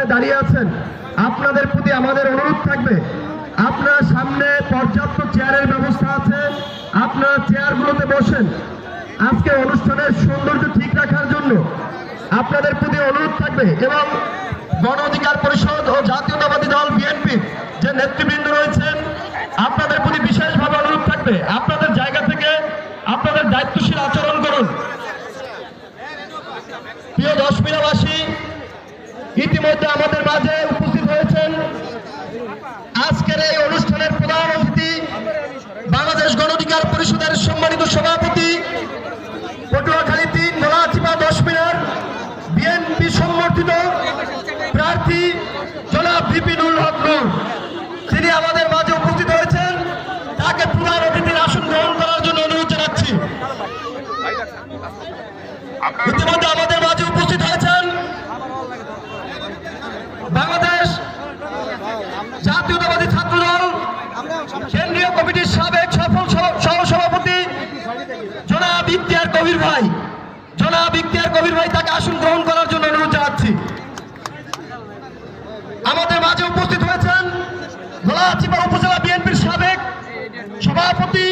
এখানে দাঁড়িয়ে আছেন, আপনাদের প্রতি আমাদের অনুরোধ থাকবে। আপনার সামনে পর্যাপ্ত চেয়ারের ব্যবস্থা আছে, আপনারা চেয়ারগুলোতে বসেন। আজকে অনুষ্ঠানের সৌন্দর্য ঠিক রাখার জন্য আপনাদের প্রতি অনুরোধ থাকবে এবং গণ অধিকার পরিষদ ও জাতীয়তাবাদী দল বিএনপি যে নেতৃবৃন্দ রয়েছেন, আপনাদের প্রতি বিশেষভাবে অনুরোধ থাকবে। আপনাদের জায়গা থেকে আপনাদের দায়িত্বশীল আচরণ করুন। প্রিয় দশমিনাবাসী ইতিমধ্যে আমাদের মাঝে উপস্থিত হয়েছেন আজকের এই অনুষ্ঠানের প্রধান অতিথি বাংলাদেশ গণধিকার পরিষদের সম্মানিত সভাপতি পটুয়াখালী তিন নোলাচিপা দশ মিনার বিএনপি সমর্থিত প্রার্থী জনাব বিপিনুল হক নূর। তিনি আমাদের মাঝে উপস্থিত হয়েছেন। তাকে প্রধান অতিথির আসন গ্রহণ করার জন্য অনুরোধ জানাচ্ছি। ইতিমধ্যে আমাদের মাঝে উপস্থিত হয়েছেন বাংলাদেশ জাতীয়তাবাদী ছাত্রদল, কেন্দ্রীয় কমিটির সাবেক সফল সহসভাপতি জনাব কবির ভাই। জনাব ইখতিয়ার কবির ভাই তাকে আসন গ্রহণ করার জন্য অনুরোধ জানাচ্ছি। আমাদের মাঝে উপস্থিত হয়েছেন উপজেলা বিএনপির সাবেক সভাপতি